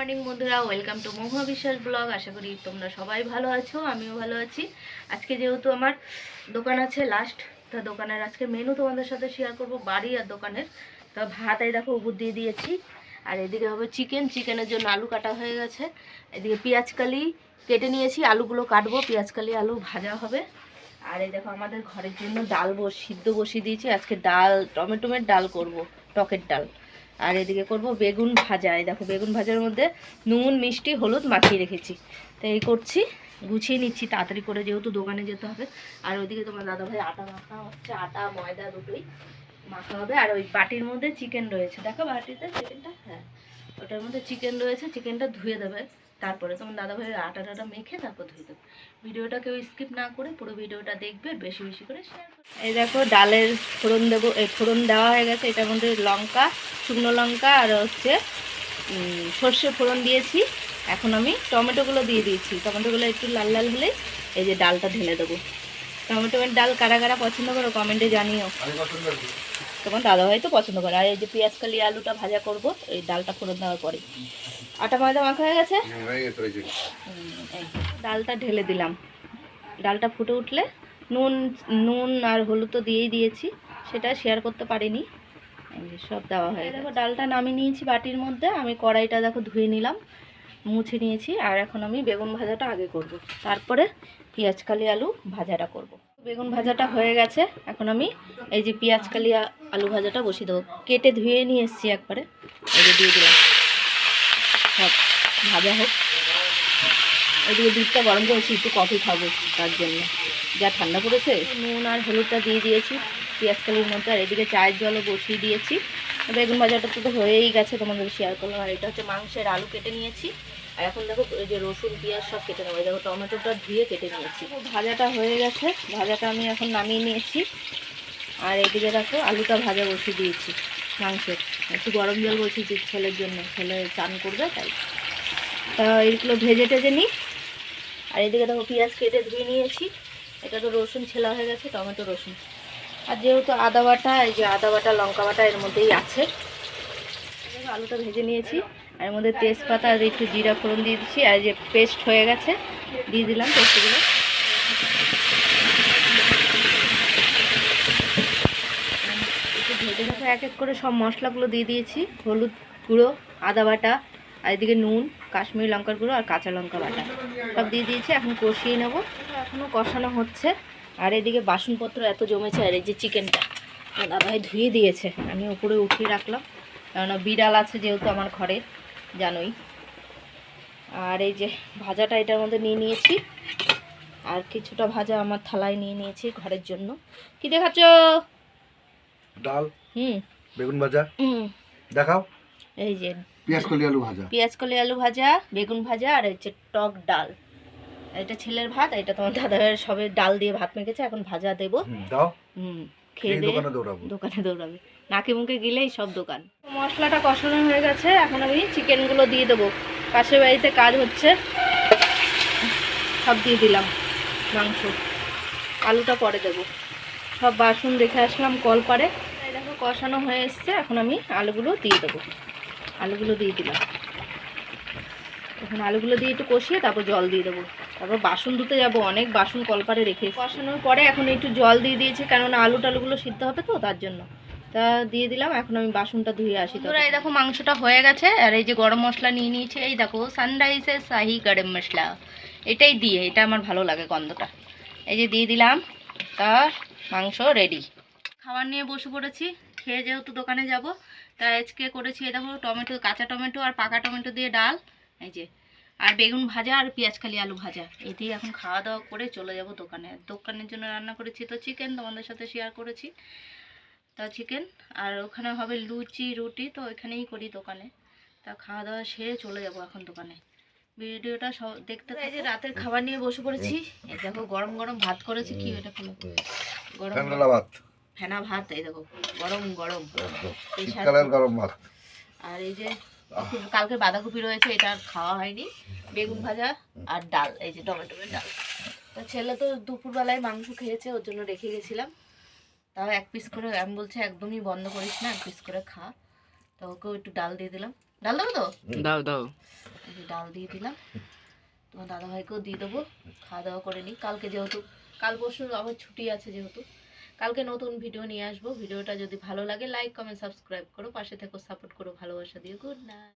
Morning বন্ধুরা। Welcome to মহুয়া বিশ্বাস blog আশা করি তোমরা সবাই ভালো আছো, আমিও ভালো আছি। আজকে যেহেতু আমার দোকান আছে লাস্ট তা দোকানের আজকে মেনু তোমাদের সাথে শেয়ার করব, বাড়ি আর দোকানের। তা ভাত এই দেখো উপর দিয়ে দিয়েছি, আর এদিকে হবে চিকেন চিকেনের জন্য আলু কাটা হয়ে গেছে। এদিকে পেঁয়াজ কালি কেটে নিয়েছি, আলুগুলো কাটবো। পেঁয়াজ কালি, আলু ভাজা হবে। আর এই দেখো আমাদের ঘরের জন্য ডাল সিদ্ধ বসিয়ে দিয়েছি। আজকে ডাল, টমেটোমের ডাল করব, টকের ডাল। আর এদিকে করব বেগুন ভাজা। এই দেখো, বেগুন ভাজার মধ্যে নুন, মিষ্টি, হলুদ মাখিয়ে রেখেছি। তো এই করছি, গুছিয়ে নিচ্ছি তাড়াতাড়ি করে যেহেতু দোকানে যেতে হবে। আর ওইদিকে তোমার দাদাভাই আটা মাখা হচ্ছে, আটা, ময়দা দুটোই মাখা হবে। আর ওই বাটির মধ্যে চিকেন রয়েছে। দেখো বাটিতে চিকেনটা হ্যাঁ ওটার মধ্যে চিকেন রয়েছে চিকেনটা ধুয়ে দেবে। তারপরে তোমার দাদাভাই আটা টাটা মেখে তারপর ধুয়ে দেবো। ভিডিওটা কেউ স্কিপ না করে পুরো ভিডিওটা দেখবে বেশি বেশি করে শেয়ার এই দেখো ডালের ফোড়ন দেবো এই ফোড়ন দেওয়া হয়ে গেছে এটার মধ্যে লঙ্কা শুকনো লঙ্কা আর হচ্ছে সর্ষে ফোড়ন দিয়েছি। এখন আমি টমেটোগুলো দিয়ে দিয়েছি। টমেটোগুলো একটু লাল লাল হলে এই যে ডালটা ঢেলে দেবো। টমেটোমের ডাল কারা কারা পছন্দ করো কমেন্টে জানিও। তোমার দাদাভাই তো পছন্দ করে। আর এই যে পেঁয়াজ কালি আলুটা ভাজা করব এই ডালটা ফোড়ন দেওয়ার পরে। আটা ময়দা মাখা হয়ে গেছে? ডালটা ঢেলে দিলাম। ডালটা ফুটে উঠলে নুন নুন আর হলুদ তো দিয়েই দিয়েছি সেটা শেয়ার করতে পারিনি। সব দেওয়া হয়ে দেখো ডালটা নামিয়ে নিয়েছি বাটির মধ্যে আমি কড়াইটা দেখো ধুয়ে নিলাম মুছে নিয়েছি আর এখন আমি বেগুন ভাজাটা আগে করব। তারপরে পেঁয়াজ কালি আলু ভাজাটা করব। বেগুন ভাজাটা হয়ে গেছে এখন আমি এই যে পেঁয়াজ কালি আলু ভাজাটা বসিয়ে দেবো। কেটে ধুয়ে নিয়ে এসেছি একবারে এই যে দিয়ে দিলাম। সব ভাজা হোক। এদিকে দুধটা গরম করেছি, একটু কফি খাব তার জন্য। যা ঠান্ডা পড়েছে, নুন আর হলুদটা দিয়ে দিয়েছি, পেঁয়াজ কালির মধ্যে। আর এদিকে চায়ের জলও বসিয়ে দিয়েছি। বেগুন ভাজাটা তো হয়েই গেছে, তোমাদের শেয়ার করলাম। আর এটা হচ্ছে মাংসের আলু কেটে নিয়েছি। আর এখন দেখো, এই যে রসুন, পেঁয়াজ সব কেটে নেব। দেখো, টমেটোটা ধুয়ে কেটে নিয়েছি। ভাজাটা হয়ে গেছে। ভাজাটা আমি এখন নামিয়ে নিয়েছি। আর এদিকে দেখো, আলুটা ভাজা বসিয়ে দিয়েছি। মাংসের। একটু গরম জল বসিয়েছি ছেলের জন্য। ছেলে চান করবে, তাই। তা এইগুলো ভেজে টেজে নিই। আর এদিকে দেখো পেঁয়াজ কেটে ধুয়ে নিয়েছি। এটা তো রসুন ছেলা হয়ে গেছে, টমেটো রসুন। আর যেহেতু আদা বাটা, এই যে আদা বাটা, লঙ্কা বাটা এর মধ্যেই আছে। আলুটা ভেজে নিয়েছি। আর এর মধ্যে তেজপাতা আর একটু জিরা ফোড়ন দিয়ে দিচ্ছি। আর যে পেস্ট হয়ে গেছে, দিয়ে দিলাম পেস্টগুলো একটু ভেজে দেখো এক এক করে সব মশলাগুলো দিয়ে দিয়েছি। হলুদ গুঁড়ো, আদা বাটা, আর এদিকে নুন, কাশ্মীরি লঙ্কার গুঁড়ো আর কাঁচা লঙ্কা বাটা। সব দিয়ে দিয়েছি, এখন কষিয়ে নেব। এখনও কষানো হচ্ছে। আর এদিকে বাসনপত্র এত জমেছে, আর এই যে চিকেনটা দাদাভাই ধুয়ে দিয়েছে। আমি উপরে উঠিয়ে রাখলাম, কেননা বিড়াল আছে যেহেতু আমার ঘরে, জানোই। আর এই যে ভাজাটা এটার মধ্যে নিয়ে নিয়েছি। আর কিছুটা ভাজা আমার থালায় নিয়ে নিয়েছি ঘরের জন্য। কি দেখাচ্ছ? ডাল হুম। বেগুন ভাজা। হুম। দেখাও। এই যে পেঁয়াজ কলি আলু ভাজা। পেঁয়াজ কলি আলু ভাজা বেগুন ভাজা আর হচ্ছে টক ডাল। এটা ছেলের ভাত এটা তোমার দাদার সবে ডাল দিয়ে ভাত মেখেছে এখন ভাজা দেবো। দাও। হুম খেয়ে দোকানে দৌড়াবো। দোকানে দৌড়াবে। নাকে মুখে গেলেই সব দোকান। মশলাটা কষানো হয়ে গেছে এখন আমি চিকেনগুলো দিয়ে দেবো। পাশের বাড়িতে কাজ হচ্ছে। সব দিয়ে দিলাম মাংস। আলুটা পরে দেবো। সব বাসন রেখে আসলাম কল পারে এই দেখো কষানো হয়ে এসছে, এখন আমি আলুগুলো দিয়ে দেবো। আলুগুলো দিয়ে দিলাম। এখন আলুগুলো দিয়ে একটু কষিয়ে তারপর জল দিয়ে দেবো। তারপর বাসন ধুতে যাব, অনেক বাসন কলপারে রেখে কষানোর পরে এখন একটু জল দিয়ে দিয়েছি, কেননা আলু টালুগুলো সিদ্ধ হবে তো, তার জন্য। তা দিয়ে দিলাম, এখন আমি বাসনটা ধুয়ে আসি তোরা এই দেখো মাংসটা হয়ে গেছে, আর এই যে গরম মশলা নিয়ে নিয়েছি, এই দেখো সানরাইসের শাহি গরম মশলা। এটাই দিয়ে, এটা আমার ভালো লাগে গন্ধটা। এই যে দিয়ে দিলাম তা মাংস রেডি খাবার নিয়ে বসে পড়েছি, খেয়ে যেহেতু দোকানে যাব তা আজকে করেছি দেখো টমেটো, কাঁচা টমেটো আর পাকা টমেটো দিয়ে ডাল, এই যে। আর বেগুন ভাজা আর পেঁয়াজ খালি আলু ভাজা, এই দিয়ে এখন খাওয়া দাওয়া করে চলে যাব দোকানে। দোকানের জন্য রান্না করেছি তো চিকেন তোমাদের সাথে শেয়ার করেছি। তা চিকেন আর ওখানে হবে লুচি, রুটি, তো ওইখানেই করি দোকানে। তা খাওয়া দাওয়া সেরে চলে যাব এখন দোকানে। ভিডিওটা সব দেখতে এই যে রাতের খাবার নিয়ে বসে পড়েছি। এই দেখো গরম গরম ভাত করেছি। কি এটা খোলো। গরম ভাত। ফেনা ভাত এই দেখো গরম গরম। শীতকালের গরম ভাত। আর এই যে কালকে বাঁধাকপি রয়েছে এটা আর খাওয়া হয়নি। বেগুন ভাজা আর ডাল এই যে টমেটোর ডাল। তো ছেলে তো দুপুরবেলায় মাংস খেয়েছে ওর জন্য রেখে গেছিলাম। তাও এক পিস করে আমি বলছে একদমই বন্ধ করিস না এক পিস করে খা। তো ওকেও একটু ডাল দিয়ে দিলাম। ডাল দেবো তো? দাও দাও। ডাল দিয়ে দিলাম। তোমার দাদাভাইকেও দিয়ে দেবো, খাওয়া দাওয়া করে নিই কালকে যেহেতু, কাল পরশু আবার ছুটি আছে যেহেতু, কালকে নতুন ভিডিও নিয়ে আসব। ভিডিওটা যদি ভালো লাগে লাইক কমেন্ট সাবস্ক্রাইব করো, পাশে থেকো সাপোর্ট করো, ভালোবাসা দিয়ে গুড নাইট